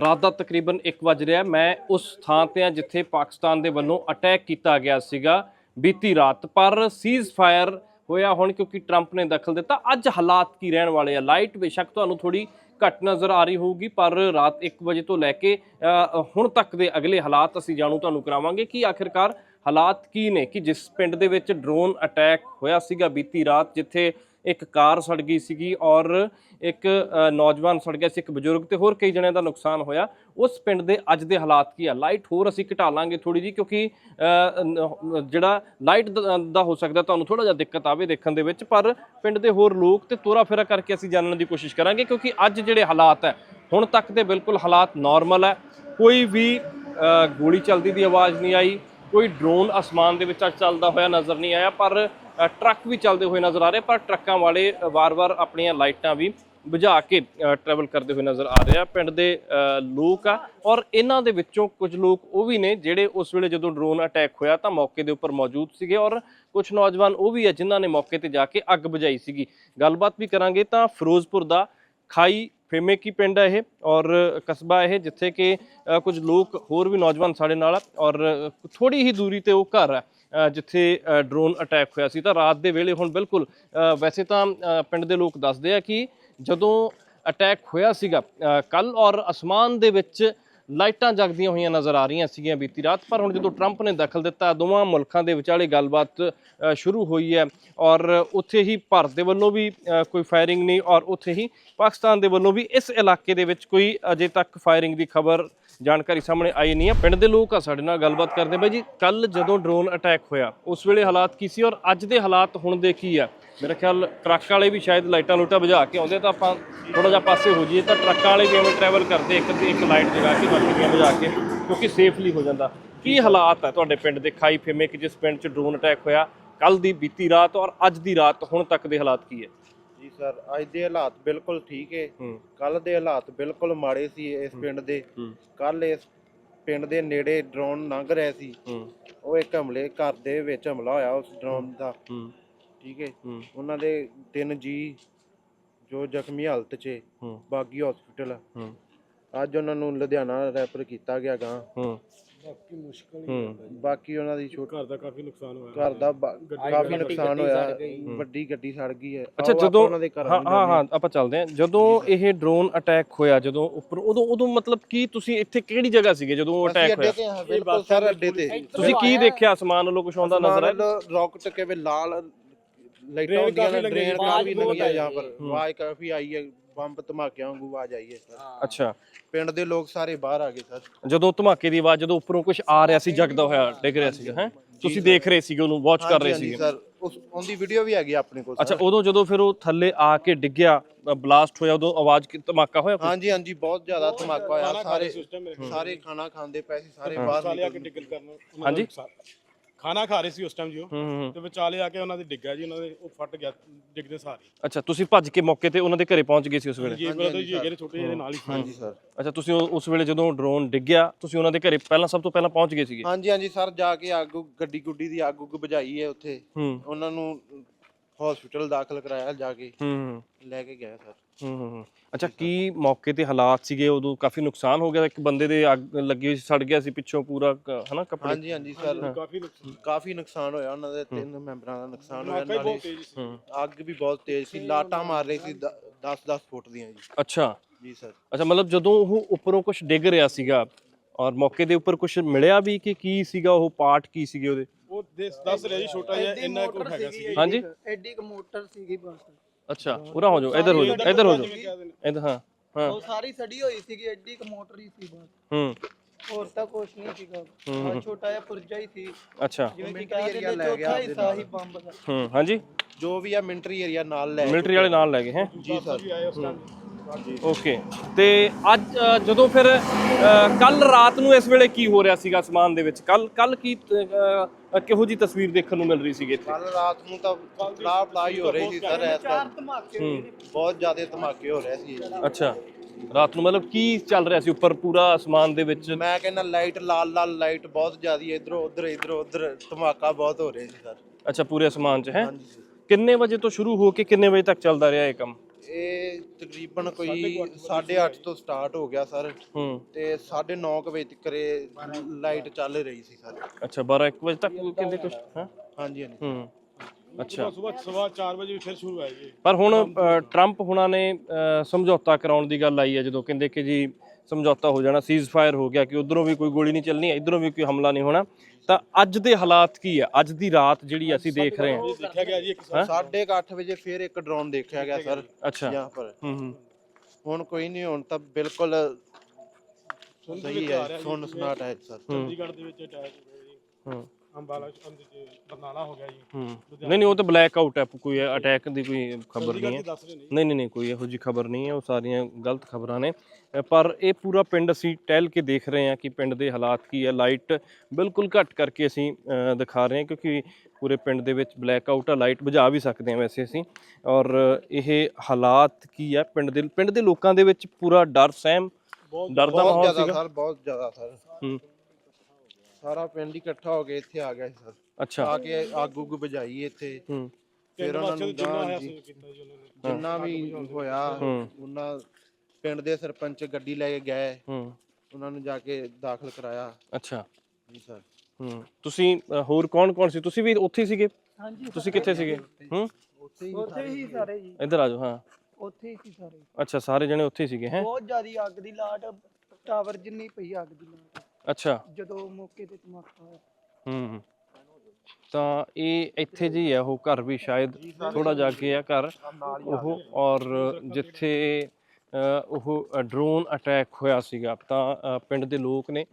ਰਾਤ ਦਾ ਤਕਰੀਬਨ 1 ਵਜ ਰਿਹਾ ਮੈਂ ਉਸ ਥਾਂ ਤੇ ਆ ਜਿੱਥੇ ਪਾਕਿਸਤਾਨ ਦੇ ਵੱਲੋਂ ਅਟੈਕ ਕੀਤਾ ਗਿਆ ਸੀਗਾ ਬੀਤੀ ਰਾਤ। ਪਰ ਸੀਜ਼ ਫਾਇਰ ਹੋਇਆ ਹੁਣ ਕਿਉਂਕਿ ਟਰੰਪ ਨੇ ਦਖਲ ਦਿੱਤਾ। ਅੱਜ ਹਾਲਾਤ ਕੀ ਰਹਿਣ ਵਾਲੇ ਆ? ਲਾਈਟ ਬੇਸ਼ੱਕ ਤੁਹਾਨੂੰ ਥੋੜੀ ਘੱਟ ਨਜ਼ਰ ਆ ਰਹੀ ਹੋਊਗੀ, ਪਰ ਰਾਤ 1 ਵਜੇ ਤੋਂ ਲੈ ਕੇ ਹੁਣ ਤੱਕ ਦੇ ਅਗਲੇ ਹਾਲਾਤ ਅਸੀਂ ਜਾਣੂ ਤੁਹਾਨੂੰ ਕਰਾਵਾਂਗੇ ਕਿ ਆਖਿਰਕਾਰ ਹਾਲਾਤ ਕੀ ਨੇ ਕਿ ਜਿਸ ਪਿੰਡ ਦੇ ਵਿੱਚ ਡਰੋਨ ਅਟੈਕ ਹੋਇਆ ਸੀਗਾ ਬੀਤੀ ਰਾਤ, ਜਿੱਥੇ ਇੱਕ ਕਾਰ ਸੜ ਗਈ ਸੀਗੀ ਔਰ ਇੱਕ ਨੌਜਵਾਨ ਸੜ ਗਿਆ ਸੀ, ਇੱਕ ਬਜ਼ੁਰਗ ਤੇ ਹੋਰ ਕਈ ਜਣਿਆਂ ਦਾ ਨੁਕਸਾਨ ਹੋਇਆ। ਉਸ ਪਿੰਡ ਦੇ ਅੱਜ ਦੇ ਹਾਲਾਤ ਕੀ ਆ? ਲਾਈਟ ਹੋਰ ਅਸੀਂ ਘਟਾ ਲਾਂਗੇ ਥੋੜੀ ਜੀ ਕਿਉਂਕਿ ਜਿਹੜਾ ਲਾਈਟ ਦਾ ਹੋ ਸਕਦਾ ਤੁਹਾਨੂੰ ਥੋੜਾ ਜਿਹਾ ਦਿੱਕਤ ਆਵੇ ਦੇਖਣ ਦੇ ਵਿੱਚ, ਪਰ ਪਿੰਡ ਦੇ ਹੋਰ ਲੋਕ ਤੇ ਤੋਰਾ ਫੇਰਾ ਕਰਕੇ ਅਸੀਂ ਜਾਣਨ ਦੀ ਕੋਸ਼ਿਸ਼ ਕਰਾਂਗੇ ਕਿਉਂਕਿ ਅੱਜ ਜਿਹੜੇ ਹਾਲਾਤ ਹੈ, ਹੁਣ ਤੱਕ ਦੇ ਬਿਲਕੁਲ ਹਾਲਾਤ ਨਾਰਮਲ ਹੈ। ਕੋਈ ਵੀ ਗੋਲੀ ਚੱਲਦੀ ਦੀ ਆਵਾਜ਼ ਨਹੀਂ ਆਈ। ਕੋਈ ਡਰੋਨ ਅਸਮਾਨ ਦੇ ਵਿੱਚ ਅੱਜ ਚੱਲਦਾ ਹੋਇਆ ਨਜ਼ਰ ਨਹੀਂ ਆਇਆ, ਪਰ ਟਰੱਕ ਵੀ ਚੱਲਦੇ ਹੋਏ ਨਜ਼ਰ ਆ ਰਹੇ, ਪਰ ਟਰੱਕਾਂ ਵਾਲੇ ਵਾਰ-ਵਾਰ ਆਪਣੀਆਂ ਲਾਈਟਾਂ ਵੀ ਬੁਝਾ ਕੇ ਟਰੈਵਲ ਕਰਦੇ ਹੋਏ ਨਜ਼ਰ ਆ ਰਹੇ ਆ। ਪਿੰਡ ਦੇ ਲੋਕ ਆ, ਔਰ ਇਹਨਾਂ ਦੇ ਵਿੱਚੋਂ ਕੁਝ ਲੋਕ ਉਹ ਵੀ ਨੇ ਜਿਹੜੇ ਉਸ ਵੇਲੇ ਜਦੋਂ ਡਰੋਨ ਅਟੈਕ ਹੋਇਆ ਤਾਂ ਮੌਕੇ ਦੇ ਉੱਪਰ ਮੌਜੂਦ ਸੀਗੇ, ਔਰ ਕੁਝ ਨੌਜਵਾਨ ਉਹ ਵੀ ਆ ਜਿਨ੍ਹਾਂ ਨੇ ਮੌਕੇ ਤੇ ਜਾ ਕੇ ਅੱਗ ਬੁਝਾਈ ਸੀਗੀ। ਗੱਲਬਾਤ ਵੀ ਕਰਾਂਗੇ ਤਾਂ ਫਿਰੋਜ਼ਪੁਰ ਦਾ ਖਾਈ ਫੇਮੇ ਕੀ ਪਿੰਡ ਹੈ ਇਹ ਔਰ ਕਸਬਾ ਇਹ, ਜਿੱਥੇ ਕਿ ਕੁਝ ਲੋਕ ਹੋਰ ਵੀ ਨੌਜਵਾਨ ਸਾਡੇ ਨਾਲ ਆ ਔਰ ਥੋੜੀ ਹੀ ਦੂਰੀ ਤੇ ਉਹ ਘਰ ਹੈ ਜਿੱਥੇ ਡਰੋਨ ਅਟੈਕ ਹੋਇਆ ਸੀ। ਤਾਂ ਰਾਤ ਦੇ ਵੇਲੇ ਹੁਣ ਬਿਲਕੁਲ ਵੈਸੇ ਤਾਂ ਪਿੰਡ ਦੇ ਲੋਕ ਦੱਸਦੇ ਆ ਕਿ ਜਦੋਂ ਅਟੈਕ ਹੋਇਆ ਸੀਗਾ ਕੱਲ ਔਰ ਅਸਮਾਨ ਦੇ ਵਿੱਚ ਲਾਈਟਾਂ ਜਗਦੀਆਂ ਹੋਈਆਂ ਨਜ਼ਰ ਆ ਰਹੀਆਂ ਸੀਗੀਆਂ ਬੀਤੀ ਰਾਤ, ਪਰ ਹੁਣ ਜਦੋਂ ਟਰੰਪ ਨੇ ਦਖਲ ਦਿੱਤਾ, ਦੋਵਾਂ ਮੁਲਕਾਂ ਦੇ ਵਿਚਾਲੇ ਗੱਲਬਾਤ ਸ਼ੁਰੂ ਹੋਈ ਹੈ ਔਰ ਉੱਥੇ ਹੀ ਭਾਰਤ ਦੇ ਵੱਲੋਂ ਵੀ ਕੋਈ ਫਾਇਰਿੰਗ ਨਹੀਂ ਔਰ ਉੱਥੇ ਹੀ ਪਾਕਿਸਤਾਨ ਦੇ ਵੱਲੋਂ ਵੀ ਇਸ ਇਲਾਕੇ ਦੇ ਵਿੱਚ ਕੋਈ ਅਜੇ ਤੱਕ ਫਾਇਰਿੰਗ ਦੀ ਖਬਰ, ਜਾਣਕਾਰੀ ਸਾਹਮਣੇ ਆਈ ਨਹੀਂ ਹੈ। ਪਿੰਡ ਦੇ ਲੋਕ ਆ ਸਾਡੇ ਨਾਲ ਗੱਲਬਾਤ ਕਰਦੇ ਬਾਈ ਜੀ। ਕੱਲ ਜਦੋਂ ਡਰੋਨ ਅਟੈਕ ਹੋਇਆ, ਉਸ ਵੇਲੇ ਹਾਲਾਤ ਕੀ ਸੀ ਔਰ ਅੱਜ ਦੇ ਹਾਲਾਤ ਹੁਣ ਦੇ ਕੀ ਆ? ਮੇਰਾ ਖਿਆਲ ਟਰੱਕ ਵਾਲੇ ਵੀ ਸ਼ਾਇਦ ਲਾਈਟਾਂ ਲੂਟਾਂ ਬੁਝਾ ਕੇ ਆਉਂਦੇ ਤਾਂ ਆਪਾਂ ਥੋੜਾ ਜਿਹਾ ਪਾਸੇ ਹੋ ਜਾਈਏ ਤਾਂ ਟਰੱਕਾਂ ਵਾਲੇ ਵੀ ਐਵੇਂ ਟਰੈਵਲ ਕਰਦੇ ਇੱਕ ਇੱਕ ਲਾਈਟ ਜਗਾ ਕੇ ਬਾਕੀ ਦੀਆਂ ਬੁਝਾ ਕੇ ਕਿਉਂਕਿ ਸੇਫਲੀ ਹੋ ਜਾਂਦਾ। ਕੀ ਹਾਲਾਤ ਹੈ ਤੁਹਾਡੇ ਪਿੰਡ ਦੇ? ਖਾਈ ਫੇਮੇ ਕਿ ਜਿਸ ਪਿੰਡ 'ਚ ਡਰੋਨ ਅਟੈਕ ਹੋਇਆ ਕੱਲ ਦੀ ਬੀਤੀ ਰਾਤ ਔਰ ਅੱਜ ਦੀ ਰਾਤ ਹੁਣ ਤੱਕ ਦੇ ਹਾਲਾਤ ਕੀ ਹੈ? ਜੀ ਸਰ ਅੱਜ ਦੇ ਹਾਲਾਤ ਬਿਲਕੁਲ ਠੀਕ ਹੈ। ਕੱਲ ਦੇ ਹਾਲਾਤ ਬਿਲਕੁਲ ਮਾੜੇ ਸੀ ਇਸ ਪਿੰਡ ਦੇ। ਕੱਲ ਇਸ ਪਿੰਡ ਦੇ ਨੇੜੇ ਡਰੋਨ ਲੰਘ ਰਿਹਾ ਸੀ। ਉਹ ਇੱਕ ਹਮਲੇ ਘਰ ਦੇ ਵਿੱਚ ਹਮਲਾ ਹੋਇਆ ਉਸ ਡਰੋਨ ਦਾ। ਠੀਕ ਹੈ? ਉਹਨਾਂ ਦੇ ਤਿੰਨ ਜੀ ਜੋ ਜ਼ਖਮੀ ਹਾਲਤ 'ਚ ਹੂੰ। ਬਾਗੀ ਹਸਪੀਟਲ ਅੱਜ ਉਹਨਾਂ ਨੂੰ ਲੁਧਿਆਣਾ ਰੈਫਰ ਕੀਤਾ ਗਿਆ ਗਾਂ। ਬਾਕੀ ਜੀ। ਬਾਕੀ ਉਹਨਾਂ ਦੀ ਛੋਟੀ ਘਰ ਕਾਫੀ ਨੁਕਸਾਨ ਹੋਇਆ। ਘਰ ਕਾਫੀ ਨੁਕਸਾਨ ਹੋਇਆ। ਵੱਡੀ ਗੱਡੀ ਸੜ ਗਈ ਹੈ। ਅੱਛਾ ਜਦੋਂ ਉਹਨਾਂ ਦੇ ਘਰ ਹਾਂ ਹਾਂ ਹਾਂ। ਆਪਾਂ ਚੱਲਦੇ ਹਾਂ। ਜਦੋਂ ਇਹ ਡਰੋਨ ਅਟੈਕ ਹੋਇਆ ਜਦੋਂ ਉੱਪਰ ਉਦੋਂ ਉਦੋਂ ਮਤਲਬ ਕੀ ਤੁਸੀਂ ਇੱਥੇ ਕਿਹੜੀ ਜਗ੍ਹਾ ਸੀਗੇ ਜਦੋਂ ਜਾਂਦੇ ਅਟੈਕ ਹੋਇਆ? ਬਿਲਕੁਲ ਸਰ ਅੱਡੇ ਤੇ। ਤੁਸੀਂ ਕੀ ਦੇਖਿਆ? ਅਸਮਾਨ ਵੱਲੋਂ ਕੁਝ ਆਉਂਦਾ ਨਜ਼ਰ ਆਇਆ? ਰਾਕਟ ਕਿਵੇਂ ਲਾਲ लाइटें होती है ना ड्रेन काफी लगी है यहाँ पर आवाज काफी आई है ਬੰਬ ਧਮਾਕਿਆਂ ਵਾਂਗੂ ਆਵਾਜ਼ ਆਈ ਹੈ ਸਰ ਅੱਛਾ ਪਿੰਡ ਦੇ ਲੋਕ ਸਾਰੇ ਬਾਹਰ ਆ ਗਏ ਸਰ ਜਦੋਂ ਧਮਾਕੇ ਦੀ ਆਵਾਜ਼ ਜਦੋਂ ਉੱਪਰੋਂ ਕੁਝ ਆ ਰਿਹਾ ਸੀ ਜਗਦਾ ਹੋਇਆ ਡਿੱਗ ਰਿਹਾ ਸੀਗਾ ਹੈ ਤੁਸੀਂ ਦੇਖ ਰਹੇ ਸੀਗੇ ਉਹਨੂੰ ਵਾਚ ਕਰ ਰਹੇ ਹਾਂਜੀ ਸੀਗੇ ਸਰ ਉਸ ਉਹਦੀ ਵੀਡੀਓ ਵੀ ਹੈਗੀ ਆਪਣੇ ਕੋਲ ਅੱਛਾ ਉਦੋਂ ਜਦੋਂ ਫਿਰ ਉਹ ਥੱਲੇ ਆ ਕੇ ਡਿੱਗਿਆ ਬਲਾਸਟ ਹੋਇਆ ਉਦੋਂ ਆਵਾਜ਼ ਕੀ- ਧਮਾਕਾ ਹੋਇਆ ਕੋਈ? ਹਾਂਜੀ ਹਾਂਜੀ ਬਹੁਤ ਜ਼ਿਆਦਾ ਧਮਾਕਾ ਹੋਇਆ ਸਾਰੇ ਸਿਸਟਮ ਮੇਰੇ ਸਾਰੇ ਖਾਣਾ ਖਾਂਦੇ ਪਏ ਸੀ ਸਾਰੇ ਬਾਹਰ ਵਿਚਾਲੇ ਆ ਕੇ ਨਿਕਲ ਡਿੱਗਲ ਕਰਨ ਉਹਨਾਂ ਦਾ ਹਾਂਜੀ? ਖਾਣਾ ਖਾ ਰਹੇ ਸੀ ਉਸ ਟਾਈਮ ਜੀ ਉਹ। ਹੂੰ। ਤੇ ਵਿਚਾਲੇ ਆ ਕੇ ਉਹਨਾਂ ਦੇ ਡਿੱਗਾ ਜੀ ਉਹਨਾਂ ਦੇ ਉਹ ਫਟ ਗਿਆ ਡਿੱਗਦੇ ਸਾਰੇ। ਅੱਛਾ ਤੁਸੀਂ ਭੱਜ ਕੇ ਮੌਕੇ ਤੇ ਉਹਨਾਂ ਦੇ ਘਰੇ ਪਹੁੰਚ ਗਏ ਸੀ ਉਸ ਵੇਲੇ? ਜੀ ਬ੍ਰਦਰ ਜੀ ਨੇ ਛੋਟੇ ਜਿਹੇ ਨਾਲ ਹੀ ਸੀ। ਹਾਂਜੀ ਸਰ। ਅੱਛਾ ਤੁਸੀਂ ਉਹ- ਉਸ ਵੇਲੇ ਜਦੋਂ ਡਰੋਨ ਡਿੱਗਿਆ ਤੁਸੀਂ ਉਹਨਾਂ ਦੇ ਘਰੇ ਪਹਿਲਾਂ ਸਭ ਤੋਂ ਪਹਿਲਾਂ ਪਹੁੰਚ ਗਏ ਸੀਗੇ? ਹਾਂਜੀ ਹਾਂਜੀ ਸਰ ਜਾ ਕੇ ਅੱਗ ਗੱਡੀ ਗੁੱਡੀ ਦੀ ਅੱਗ ਉੱਗ ਬੁਝਾਈ ਹੈ ਉੱਥੇ। ਹੂੰ। ਉਹਨਾਂ ਨੂੰ ਹਸਪੀਟਲ ਦਾਖਲ ਕਰਾਇਆ ਜਾ ਕੇ। ਹੂੰ ਲੈ ਕੇ ਗਿਆ ਸਰ। ਹੂੰ। ਅੱਛਾ ਕੀ ਮੌਕੇ ਤੇ ਹਾਲਾਤ ਸੀਗੇ? ਉਦੋਂ ਕਾਫੀ ਨੁਕਸਾਨ ਹੋ ਗਿਆ ਇੱਕ ਬੰਦੇ ਦੇ ਅੱਗ ਲੱਗੀ ਹੋਈ ਸੀ ਸੜ ਗਿਆ ਸੀ ਪਿੱਛੋਂ ਪੂਰਾ ਕ- ਹਨਾ ਕੱਪੜੇ? ਹਾਂਜੀ ਹਾਂਜੀ ਸਰ। ਕਾਫੀ ਨੁਕਸਾਨ। ਕਾਫੀ ਨੁਕਸਾਨ ਹੋਇਆ ਉਹਨਾਂ ਦੇ ਤਿੰਨ ਮੈਂਬਰਾਂ ਦਾ ਨੁਕਸਾਨ ਹੋਇਆ। ਬਹੁਤ ਨਾਲੇ ਤੇਜ਼ ਸੀ। ਹੂੰ। ਅੱਗ ਵੀ ਬਹੁਤ ਤੇਜ਼ ਸੀ। ਲਾਟਾਂ ਮਾਰ ਰਹੀ ਸੀ 10-10 ਫੁੱਟ ਦੀਆਂ ਜੀ। ਅੱਛਾ। ਜੀ ਸਰ। ਅੱਛਾ ਮਤਲਬ ਜਦੋਂ ਉਹ ਉੱਪਰੋਂ ਕੁਝ ਡਿੱਗ ਰਿਹਾ ਸੀਗਾ ਔਰ ਮੌਕੇ ਦੇ ਉੱਪਰ ਕੁਝ ਮਿਲਿਆ ਵੀ ਕਿ ਕੀ ਸੀਗਾ? ਉਹ ਪਾਰਟ ਕੀ ਸੀਗੇ ਉਹਦੇ? ਉਹ ਦੇਸ ਦੱਸ ਰਿਹਾ ਜੀ ਛੋਟਾ ਜਿਹਾ ਇੰਨਾ ਕੁ ਹੈਗਾ ਸੀ ਹਾਂਜੀ? ਐਡੀ ਕ ਮੋਟਰ ਸੀਗੀ ਬਸ। ਅੱਛਾ ਉਰਾ ਹੋ ਜਾਓ ਇੱਧਰ ਹੋ ਜਾਓ ਇੱਧਰ ਹੋ ਜਾਓ ਇੱਧਰ ਹਾਂ ਹਾਂ। ਉਹ ਸਾਰੀ ਸੜੀ ਹੋਈ ਸੀਗੀ ਐਡੀ ਕ ਮੋਟਰ ਹੀ ਸੀ ਬਸ। ਹੂੰ। ਹੋਰ ਤਾਂ ਕੁਛ ਨਹੀਂ ਸੀਗਾ। ਆਹ ਛੋਟਾ ਜਿਹਾ ਪੁਰਜਾ ਹੀ ਸੀ। ਅੱਛਾ। ਜਿਵੇਂ ਕਿ ਕਹਿੰਦੇ ਨੇ ਚੌਥਾ ਹਿੱਸਾ ਹੀ ਬੰਬ ਦਾ। ਹੂੰ ਹਾਂਜੀ? ਜੋ ਵੀ ਆ ਮਿਲਟਰੀ ਏਰੀਆ ਨਾਲ ਲੈ ਮਿਲਟਰੀ ਵਾਲੇ ਨਾਲ ਲੈ ਗਏ ਹੈ? ਜੀ ਸਰ। ਵੀ ਆਏ ਉਸ ਟਾਈਮ ਓਕੇ। ਤੇ ਅੱਜ ਜਦੋਂ ਫਿਰ ਕੱਲ ਰਾਤ ਨੂੰ ਇਸ ਵੇਲੇ ਕੀ ਹੋ ਰਿਹਾ ਸੀਗਾ ਅਸਮਾਨ ਦੇ ਵਿੱਚ? ਕੱਲ ਕੱਲ ਕੀ ਕਿਹੋ ਜੀ ਤਸਵੀਰ ਦੇਖਣ ਨੂੰ ਮਿਲ ਰਹੀ ਸੀਗੀ ਇੱਥੇ? ਕੱਲ ਰਾਤ ਨੂੰ ਤਾਂ ਫਲਾ ਫਲਾਈ ਹੋ ਰਹੀ ਸੀ ਸਰ time ਧਮਾਕੇ ਬਹੁਤ ਜ਼ਿਆਦਾ ਧਮਾਕੇ ਹੋ ਰਹੇ ਸੀ। ਅੱਛਾ। ਰਾਤ ਨੂੰ ਮਤਲਬ ਕੀ ਚੱਲ ਰਿਹਾ ਸੀ ਉੱਪਰ ਪੂਰਾ ਅਸਮਾਨ ਦੇ ਵਿੱਚ? ਮੈਂ ਕਹਿੰਦਾ ਲਾਈਟ ਲਾਲ ਲਾਲ ਲਾਈਟ ਬਹੁਤ ਜ਼ਿਆਦੀ ਇਧਰੋਂ ਉਧਰ ਇਧਰੋਂ ਉਧਰ ਧਮਾਕਾ ਬਹੁਤ ਹੋ ਰਿਹਾ ਸੀ ਸਰ। ਅੱਛਾ ਪੂਰੇ ਅਸਮਾਨ 'ਚ ਹੈ? ਹਾਂਜੀ। ਕਿੰਨੇ ਵਜੇ ਤੋਂ ਸ਼ੁਰੂ ਹੋ ਕੇ ਕਿੰਨੇ ਵਜੇ ਤੱਕ ਚੱਲਦਾ ਰਿਹਾ ਇਹ ਕੰਮ? ਇਹ ਤਕਰੀਬਨ ਕੋਈ 8:30 ਤੋਂ ਸਟਾਰਟ ਹੋ ਗਿਆ ਸਰ। ਹੂੰ। ਤੇ 9:30 ਵਜੇ ਤੱਕ ਲਾਈਟ ਚੱਲ ਰਹੀ ਸੀ ਸਰ। ਅੱਛਾ 12 1 ਵਜੇ ਤੱਕ ਕਹਿੰਦੇ ਕੁਝ ਹਾਂ? ਹਾਂਜੀ ਹਾਂਜੀ। ਹੂੰ ਅੱਛਾ। ਸਵੇਰ ਸਵਾ 4 ਵਜੇ ਫਿਰ ਸ਼ੁਰੂ ਹੋਇਆ ਜੀ। ਪਰ ਹੁਣ ਟਰੰਪ ਹੁਣਾਂ ਨੇ ਸਮਝੌਤਾ ਕਰਾਉਣ ਦੀ ਗੱਲ ਆਈ ਹੈ ਜਦੋਂ। ਕਹਿੰਦੇ ਕਿ ਜੀ ਸਮਝੌਤਾ ਹੋ ਜਾਣਾ ਸੀਜ਼ ਫਾਇਰ ਹੋ ਗਿਆ ਕਿ ਉਧਰੋਂ ਵੀ ਕੋਈ ਗੋਲੀ ਨਹੀਂ ਚੱਲਣੀ ਇਧਰੋਂ ਵੀ ਕੋਈ ਹਮਲਾ ਨਹੀਂ ਹੋਣਾ। ਤਾਂ ਅੱਜ ਦੇ ਹਾਲਾਤ ਕੀ ਹੈ ਅੱਜ ਦੀ ਰਾਤ ਜਿਹੜੀ ਅਸੀਂ ਦੇਖ ਰਹੇ ਹਾਂ। ਫਿਰ ਇੱਕ ਡਰੋਨ ਸਹੀ ਹੈ ਸੁਣ ਸੁਣਾਟ ਹੈ ਸਰ। ਚੰਡੀਗੜ੍ਹ ਦੇ ਵਿੱਚ ਅਟੈਕ ਹੋਇਆ ਜੀ। ਹੂੰ। ਅੰਬਾਲਾ ਅੰਦਰ ਚ ਬਰਨਾਲਾ ਹੋ ਗਿਆ ਜੀ। ਹੂੰ। ਨਹੀਂ ਨਹੀਂ ਉਹ ਤਾਂ ਬਲੈਕ ਆਊਟ ਹੈ ਕੋਈ ਅਟੈਕ ਦੀ ਕੋਈ ਖਬਰ ਨਹੀਂ ਹੈ। ਕੀ ਦੱਸ ਰਹੇ ਨੇ ਨਹੀਂ ਨਹੀਂ ਨਹੀਂ ਕੋਈ ਇਹੋ ਜੀ ਖਬਰ ਨਹੀਂ ਹੈ ਉਹ ਸਾਰੀਆਂ ਗਲਤ ਖਬਰਾਂ ਨੇ। ਅ, ਪਰ ਇਹ ਪੂਰਾ ਪਿੰਡ ਅਸੀਂ ਟਹਿਲ ਕੇ ਦੇਖ ਰਹੇ ਹਾਂ ਕਿ ਪਿੰਡ ਦੇ ਹਾਲਾਤ ਕੀ ਹੈ। ਲਾਈਟ ਬਿਲਕੁਲ ਘੱਟ ਕਰਕੇ ਅਸੀਂ ਅ, ਦਿਖਾ ਰਹੇ ਹਾਂ ਕਿਉਂਕਿ ਪੂਰੇ ਪਿੰਡ ਦੇ ਵਿੱਚ ਬਲੈਕ ਆਊਟ ਆ ਲਾਈਟ ਬੁਝਾ ਵੀ ਸਕਦੇ ਹਾਂ ਵੈਸੇ ਅਸੀਂ। ਔਰ ਇਹ ਹਾਲਾਤ ਕੀ ਹੈ ਪਿੰਡ ਦੇ ਪਿੰਡ ਦੇ ਲੋਕਾਂ ਦੇ ਵਿੱਚ ਪੂਰਾ ਡਰ ਸਹਿਮ ਡਰ ਦਾ ਬਹੁਤ ਮਾਹੌਲ ਜ਼ਿਆਦਾ ਸੀਗਾ। ਸਰ ਬਹੁਤ ਜ਼ਿਆਦਾ ਸਰ। ਹੂੰ। ਸਾਰਾ ਪਿੰਡ ਇਕੱਠਾ ਹੋ ਕੇ ਇੱਥੇ ਆ ਗਿਆ ਸੀ ਸਰ। ਅੱਛਾ। ਆ ਕੇ ਅੱਗ ਉੱਗ ਬੁਝਾਈ ਇੱਥੇ। ਹੂੰ। ਫਿਰ ਉਹਨਾਂ ਨੂੰ ਜਿੰਨਾ ਗਾਂ ਹੋਇਆ ਜੀ। ਜਿੰਨਾ ਵੀ ਹੋਇਆ ਹੂੰ। ਉਹਨਾਂ ਪਿੰਡ ਦੇ ਸਰਪੰਚ ਗੱਡੀ ਲੈ ਕੇ ਗਏ। ਹੂੰ। ਉਹਨਾਂ ਨੂੰ ਜਾ ਕੇ ਦਾਖਲ ਕਰਾਇਆ। ਅੱਛਾ। ਜੀ ਸਰ। ਹੂੰ। ਤੁਸੀਂ ਅ, ਹੋਰ ਕੌਣ ਕੌਣ ਸੀ? ਤੁਸੀਂ ਵੀ ਉੱਥੇ ਹੀ ਸੀਗੇ? ਹਾਂਜੀ ਤੁਸੀਂ ਕਿੱਥੇ ਸੀਗੇ? ਹੂੰ? ਉੱਥੇ ਹੀ ਉੱਥੇ ਹੀ ਸਾਰੇ ਜੀ। ਇੱਧਰ ਆ ਜਾਓ ਹਾਂ। ਉੱਥੇ ਹੀ ਸੀ ਸਾਰੇ। ਅੱਛਾ ਸਾਰੇ ਜਣੇ ਉੱਥੇ ਹੀ ਸੀਗੇ ਹੈ? ਬਹੁਤ ਜ਼ਿਆਦੀ ਅੱਗ ਦੀ ਲਾਟ ਟਾਵਰ ਜਿੰਨੀ ਪਈ ਅੱਗ ਦੀ ਲਾਟ। ਅੱਛਾ। ਜਦੋਂ ਮੌਕੇ ਤੇ ਧਮਾਕਾ ਹੋਇਆ। ਹੂੰ ਤਾਂ ਇਹ ਇੱਥੇ ਜੀ ਹੈ ਉਹ ਘਰ ਵੀ ਸ਼ਾਇਦ ਥੋੜਾ ਜਾ ਕੇ ਆ ਘਰ। ਉਹ ਔਰ ਜਿੱਥੇ ਉਹ ਡਰੋਨ ਅਟੈਕ ਹੋਇਆ ਸੀਗਾ ਤਾਂ ਪਿੰਡ ਦੇ ਲੋਕ ਨੇ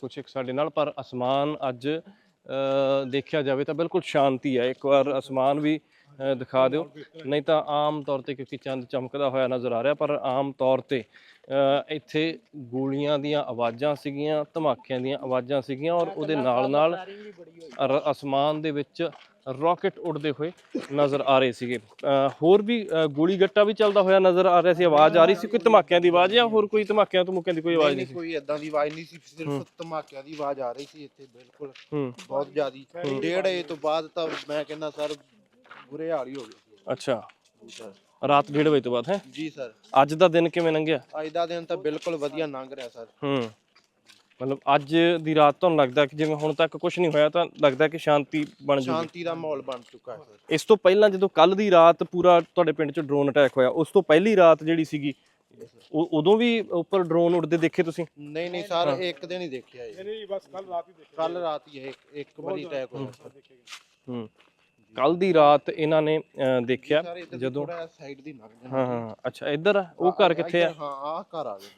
ਕੁਝ ਇੱਕ ਸਾਡੇ ਨਾਲ ਪਰ ਅਸਮਾਨ ਅੱਜ ਦੇਖਿਆ ਜਾਵੇ ਤਾਂ ਬਿਲਕੁਲ ਸ਼ਾਂਤੀ ਹੈ ਇੱਕ ਵਾਰ ਅਸਮਾਨ ਵੀ ਦਿਖਾ ਦਿਓ। ਨਹੀਂ ਤਾਂ ਆਮ ਤੌਰ ਤੇ ਕਿਉਂਕਿ ਚੰਦ ਚਮਕਦਾ ਹੋਇਆ ਨਜ਼ਰ ਆ ਰਿਹਾ ਪਰ ਆਮ ਤੌਰ ਤੇ ਇੱਥੇ ਗੋਲੀਆਂ ਦੀਆਂ ਆਵਾਜ਼ਾਂ ਸੀਗੀਆਂ ਧਮਾਕਿਆਂ ਦੀਆਂ ਆਵਾਜ਼ਾਂ ਸੀਗੀਆਂ ਔਰ ਉਹਦੇ ਨਾਲ ਨਾਲ ਅਸਮਾਨ ਦੇ ਵਿੱਚ ਰਾਕਟ ਉੱਡਦੇ ਹੋਏ ਨਜ਼ਰ ਆ ਰਹੇ ਸੀਗੇ। ਹੋਰ ਵੀ ਗੋਲੀ ਗੱਟਾ ਵੀ ਚੱਲਦਾ ਹੋਇਆ ਨਜ਼ਰ ਆ ਰਿਹਾ ਸੀ। ਆਵਾਜ਼ ਆ ਰਹੀ ਸੀ। ਕੋਈ ਧਮਾਕਿਆਂ ਦੀ ਆਵਾਜ਼ ਜਾਂ ਹੋਰ ਕੋਈ ਧਮਾਕਿਆਂ ਤੋਂ ਮੁੱਕਿਆਂ ਦੀ ਕੋਈ ਆਵਾਜ਼ ਨਹੀਂ ਸੀ? ਕੋਈ ਏਦਾਂ ਦੀ ਆਵਾਜ਼ ਨਹੀਂ ਸੀ। ਸਿਰਫ ਧਮਾਕਿਆਂ ਦੀ ਆਵਾਜ਼ ਆ ਰਹੀ ਸੀ ਇੱਥੇ ਬਿਲਕੁਲ। ਬਹੁਤ ਜ਼ਿਆਦੀ। ਡੇਢ ਵਜੇ ਤੋਂ ਬਾਅਦ ਤਾਂ ਮੈਂ ਕਹਿੰਦਾ ਸਰ ਬੁਰੇ ਹਾਲ ਹੀ ਹੋ ਗਏ। ਅੱਛਾ। ਸਰ ਰਾਤ 1:30 ਵਜੇ ਤੋਂ ਬਾਅਦ ਹੈ? ਜੀ ਸਰ। ਅੱਜ ਦਾ ਦਿਨ ਕਿਵੇਂ ਲੰਘਿਆ? ਅੱਜ ਦਾ ਦਿਨ ਤਾਂ ਬਿਲਕੁਲ ਵਧੀਆ ਲੰਘ ਰਿਹਾ ਸਰ। ਹੂੰ। ਮਤਲਬ ਅੱਜ ਦੀ ਰਾਤ ਤੁਹਾਨੂੰ ਲੱਗਦਾ ਕਿ ਜਿਵੇਂ ਹੁਣ ਤੱਕ ਕੁਝ ਨਹੀਂ ਹੋਇਆ ਤਾਂ ਲੱਗਦਾ ਕਿ ਸ਼ਾਂਤੀ ਬਣ ਜੂਗੀ? ਸ਼ਾਂਤੀ ਦਾ ਮਾਹੌਲ ਬਣ ਚੁੱਕਾ ਹੈ ਸਰ। ਇਸ ਤੋਂ ਪਹਿਲਾਂ ਜਦੋਂ ਕੱਲ ਦੀ ਰਾਤ ਪੂਰਾ ਤੁਹਾਡੇ ਪਿੰਡ 'ਚ ਡਰੋਨ ਅਟੈਕ ਹੋਇਆ ਉਸ ਤੋਂ ਪਹਿਲੀ ਰਾਤ ਜਿਹੜੀ ਸੀਗੀ ਉਹ- ਉਦੋਂ ਵੀ ਉੱਪਰ ਡਰੋਨ ਉੱਡਦੇ ਦੇਖੇ ਤੁਸੀਂ? ਨਹੀਂ ਨਹੀਂ ਸਰ ਇੱਕ ਦਿਨ ਹੀ ਦੇਖਿਆ ਜੀ ਨਹੀਂ ਬਸ ਕੱਲ ਰਾਤ ਹੀ ਦੇਖਿਆ। ਕੱਲ ਰਾਤ ਹੀ ਇੱਕ ਇੱਕ ਵਾਰੀ ਅਟੈਕ ਹੋਇਆ ਸਰ। ਹੂੰ। ਕੱਲ ਦੀ ਰਾਤ ਇਹਨਾਂ ਨੇ ਅਹ, ਦੇਖਿਆ ਜਦੋਂ ਥੋੜਾ ਸਾਈਡ ਦੀ ਲੰਘ ਜਾਣਾ ਹਾਂ ਹਾਂ ਅੱਛਾ ਇੱਧਰ ਆ ਉਹ ਘਰ ਕਿੱਥੇ ਆ? ਹਾਂ ਆਹ ਘਰ ਆ ਗਿਆ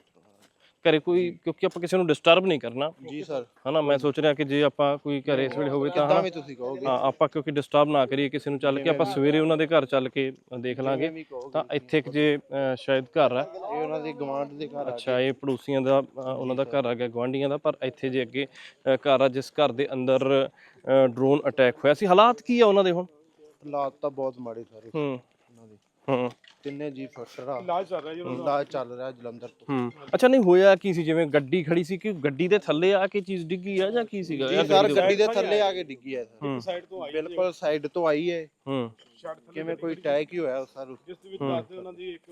ਘਰੇ ਕੋਈ ਕਿਉਂਕਿ ਆਪਾਂ ਕਿਸੇ ਨੂੰ ਡਿਸਟਰਬ ਨਹੀਂ ਕਰਨਾ। ਜੀ ਸਰ। ਹਨਾ ਮੈਂ ਸੋਚ ਰਿਹਾ ਕਿ ਜੇ ਆਪਾਂ ਕੋਈ ਘਰੇ ਇਸ ਵੇਲੇ ਹੋਵੇ ਤਾਂ ਕਿੱਦਾਂ ਹਨਾ। ਵੀ ਤੁਸੀਂ ਕਹੋਗੇ। ਹਾਂ ਆਪਾਂ ਕਿਉਂਕਿ ਡਿਸਟਰਬ ਨਾ ਕਰੀਏ ਕਿਸੇ ਨੂੰ ਚੱਲ ਕੇ ਆਪਾਂ ਸਵੇਰੇ ਉਹਨਾਂ ਦੇ ਘਰ ਚੱਲ ਕੇ ਦੇਖ ਲਾਂਗੇ। ਤਾਂ ਇੱਥੇ ਇੱਕ ਜੇ ਸ਼ਾਇਦ ਘਰ ਆ। ਇਹ ਉਹਨਾਂ ਦੇ ਗਵਾਂਢ ਦੇ ਘਰ ਆ ਅੱਛਾ ਇਹ ਪੜੋਸੀਆਂ ਦਾ ਅ, ਉਹਨਾਂ ਦਾ ਘਰ ਆ ਗਿਆ ਗਵਾਂਢੀਆਂ ਦਾ ਪਰ ਇੱਥੇ ਜੇ ਅੱਗੇ ਅ, ਘਰ ਆ ਜਿਸ ਘਰ ਦੇ ਅੰਦਰ ਡਰੋਨ ਅਟੈਕ ਹੋਇਆ ਸੀ। ਹਾਲਾਤ ਕੀ ਆ ਉਹਨਾਂ ਦੇ ਹੁਣ? ਹਾਲਾਤ ਤਾਂ ਬਹੁਤ ਮਾੜੇ ਸਾਰੇ। ਹੂੰ। ਉਹਨਾਂ ਦੇ। ਹੂੰ। ਤਿੰਨੇ ਜੀ ਫੱਟਰ ਆ ਇਲਾਜ ਚੱਲ ਰਿਹਾ ਜੀ ਇਲਾਜ ਚੱਲ ਰਿਹਾ ਜਲੰਧਰ ਤੋਂ। ਹੂੰ। ਅੱਛਾ ਨਹੀਂ ਹੋਇਆ ਕੀ ਸੀ? ਜਿਵੇਂ ਗੱਡੀ ਖੜੀ ਸੀ ਕਿ ਗੱਡੀ ਦੇ ਥੱਲੇ ਆ ਕੇ ਚੀਜ਼ ਡਿੱਗੀ ਆ ਜਾਂ ਕੀ ਸੀਗਾ? ਜੀ ਜਾਂ ਸਰ ਗੱਡੀ ਦੇ- ਗੱਡੀ ਦੇ ਥੱਲੇ ਆ ਕੇ ਡਿੱਗੀ ਹੈ ਸਰ। ਹੂੰ। ਸਾਈਡ ਤੋਂ ਆਈ ਬਿਲਕੁਲ ਸਾਈਡ ਤੋਂ ਆਈ ਹੈ। ਹੂੰ। ਸ਼ਾਟ ਥੱਲੇ ਕਿਵੇਂ ਕੋਈ ਅਟੈਕ ਹੀ ਹੋਇਆ ਸਰ? ਜਿਸ ਦੇ ਵਿੱਚ ਦੱਸਦੇ ਉਹਨਾਂ ਦੀ ਇੱਕ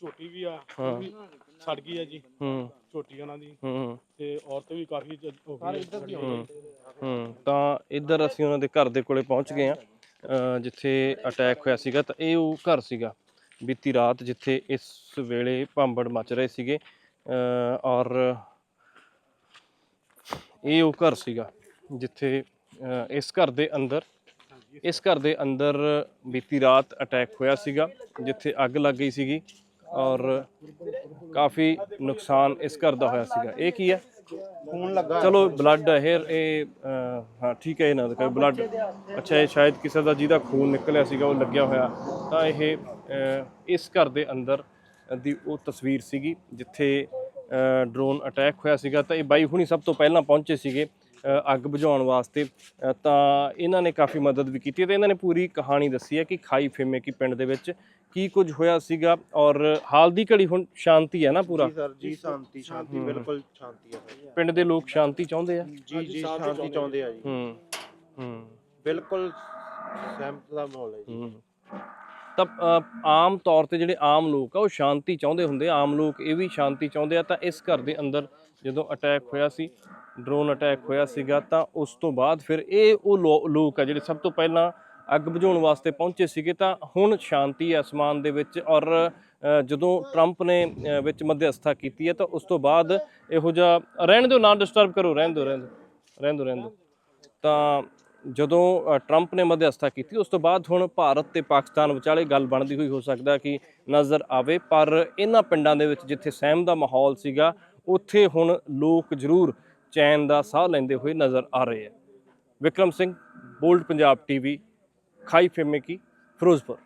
ਝੋਟੀ ਵੀ ਆ ਉਹ ਵੀ ਸੜ ਗਈ ਆ ਜੀ। ਹੂੰ। ਝੋਟੀ ਉਹਨਾਂ ਦੀ। ਹੂੰ ਤੇ ਔਰਤ ਵੀ ਕਾਫੀ ਜ- ਹੋ ਗਈ। ਹੂੰ ਹੂੰ। ਤਾਂ ਇੱਧਰ ਅਸੀਂ ਉਹਨਾਂ ਦੇ ਘਰ ਦੇ ਕੋਲੇ ਪਹੁੰਚ ਗਏ ਆ ਜਿੱਥੇ ਅਟੈਕ ਹੋਇਆ ਸੀਗਾ ਤਾਂ ਇਹ ਉਹ ਘਰ ਸੀਗਾ। ਬੀਤੀ ਰਾਤ ਜਿੱਥੇ ਇਸ ਵੇਲੇ ਭਾਂਬੜ ਮਚ ਰਹੇ ਸੀਗੇ ਔਰ ਇਹ ਉਹ ਘਰ ਸੀਗਾ ਜਿੱਥੇ ਇਸ ਘਰ ਦੇ ਅੰਦਰ, ਇਸ ਘਰ ਦੇ ਅੰਦਰ ਬੀਤੀ ਰਾਤ ਅਟੈਕ ਹੋਇਆ ਸੀਗਾ, ਜਿੱਥੇ ਅੱਗ ਲੱਗ ਗਈ ਸੀਗੀ। ਔਰ ਕਾਫੀ ਨੁਕਸਾਨ ਇਸ ਘਰ ਦਾ ਹੋਇਆ ਸੀਗਾ। ਇਹ ਕੀ ਹੈ? ਖੂਨ ਲੱਗਾ। ਚਲੋ ਬਲੱਡ ਹੈ ਇਹ ਹਾਂ ਠੀਕ ਹੈ ਇਹਨਾਂ ਦਾ ਕੋਈ ਬਲੱਡ ਅੱਛਾ ਇਹ ਸ਼ਾਇਦ ਕਿਸੇ ਦਾ ਜਿਹਦਾ ਖੂਨ ਨਿਕਲਿਆ ਸੀਗਾ ਉਹ ਲੱਗਿਆ ਹੋਇਆ। ਤਾਂ ਇਹ ਇਸ ਘਰ ਦੇ ਅੰਦਰ ਦੀ ਉਹ ਤਸਵੀਰ ਸੀਗੀ ਜਿੱਥੇ ਡਰੋਨ ਅਟੈਕ ਹੋਇਆ ਸੀਗਾ। ਤਾਂ ਇਹ ਬਾਈ ਹੁਣੀ ਸਭ ਤੋਂ ਪਹਿਲਾਂ ਪਹੁੰਚੇ ਸੀਗੇ। ਅੱਗ ਬੁਝਾਉਣ ਵਾਸਤੇ ਤਾਂ ਇਹਨਾਂ ਨੇ ਕਾਫੀ ਮਦਦ ਵੀ ਕੀਤੀ ਤੇ ਇਹਨਾਂ ਨੇ ਪੂਰੀ ਕਹਾਣੀ ਦੱਸੀ ਹੈ ਕਿ ਖਾਈ ਫੇਮੇ ਕੀ ਪਿੰਡ ਦੇ ਵਿੱਚ ਕੀ ਕੁਝ ਹੋਇਆ ਸੀਗਾ ਔਰ ਹਾਲ ਦੀ ਘੜੀ ਹੁਣ ਸ਼ਾਂਤੀ ਹੈ ਨਾ ਪੂਰਾ? ਜੀ ਸਰ ਜੀ ਸ਼ਾਂਤੀ ਸ਼ਾਂਤੀ ਬਿਲਕੁਲ ਸ਼ਾਂਤੀ ਸਰ। ਪਿੰਡ ਦੇ ਲੋਕ ਸ਼ਾਂਤੀ ਚਾਹੁੰਦੇ ਆ? ਜੀ ਜੀ ਸ਼ਾਂਤੀ ਚਾਹੁੰਦੇ ਆ ਜੀ। ਹੂੰ ਹੂੰ। ਬਿਲਕੁਲ ਸਹਿਮਤ ਦਾ ਮਾਹੌਲ ਹੈ ਜੀ। ਹੂੰ। ਤਾਂ ਆਮ ਤੌਰ ਤੇ ਜਿਹੜੇ ਆਮ ਲੋਕ ਆ, ਉਹ ਸ਼ਾਂਤੀ ਚਾਹੁੰਦੇ ਹੁੰਦੇ ਆਮ ਲੋਕ ਇਹ ਵੀ ਸ਼ਾਂਤੀ ਚਾਹੁੰਦੇ ਆ, ਤਾਂ ਇਸ ਘਰ ਦੇ ਅੰਦਰ ਜਦੋਂ ਅਟੈਕ ਹੋਇਆ ਸੀ ਡਰੋਨ ਅਟੈਕ ਹੋਇਆ ਸੀਗਾ, ਤਾਂ ਉਸ ਤੋਂ ਬਾਅਦ ਫਿਰ ਇਹ ਉਹ ਲੋ- ਲੋਕ ਆ ਜਿਹੜੇ ਸਭ ਤੋਂ ਪਹਿਲਾਂ ਅੱਗ ਬੁਝਾਉਣ ਵਾਸਤੇ ਪਹੁੰਚੇ ਸੀਗੇ, ਤਾਂ ਹੁਣ ਸ਼ਾਂਤੀ ਹੈ ਅਸਮਾਨ ਦੇ ਵਿੱਚ ਔਰ ਜਦੋਂ ਟਰੰਪ ਨੇ ਵਿੱਚ ਮੱਧਿਅਸਥਾ ਕੀਤੀ ਹੈ, ਤਾਂ ਉਸ ਤੋਂ ਬਾਅਦ ਇਹੋ ਜਿਹਾ ਰਹਿਣ ਦਿਓ, ਨਾ ਡਿਸਟਰਬ ਕਰੋ, ਰਹਿਣ ਦਿਓ ਰਹਿਣ ਦਿਓ ਰਹਿਣ ਦਿਓ ਰਹਿਣ ਦਿਓ। ਤਾਂ ਜਦੋਂ ਟਰੰਪ ਨੇ ਮਧਿਅਸਥਾ ਕੀਤੀ, ਉਸ ਤੋਂ ਬਾਅਦ ਹੁਣ ਭਾਰਤ ਤੇ ਪਾਕਿਸਤਾਨ ਵਿਚਾਲੇ ਗੱਲ ਬਣਦੀ ਹੋਈ ਹੋ ਸਕਦਾ ਕਿ ਨਜ਼ਰ ਆਵੇ, ਪਰ ਇਹਨਾਂ ਪਿੰਡਾਂ ਦੇ ਵਿੱਚ ਜਿੱਥੇ ਸਹਿਮ ਦਾ ਮਾਹੌਲ ਸੀਗਾ, ਉੱਥੇ ਹੁਣ ਲੋਕ ਜ਼ਰੂਰ ਚੈਨ ਦਾ ਸਾਹ ਲੈਂਦੇ ਹੋਏ ਨਜ਼ਰ ਆ ਰਹੇ ਆ ਵਿਕਰਮ ਸਿੰਘ, ਬੋਲਡ ਪੰਜਾਬ ਟੀਵੀ, ਖਾਈ ਫੇਮੇ ਕੀ, ਫਿਰੋਜ਼ਪੁਰ।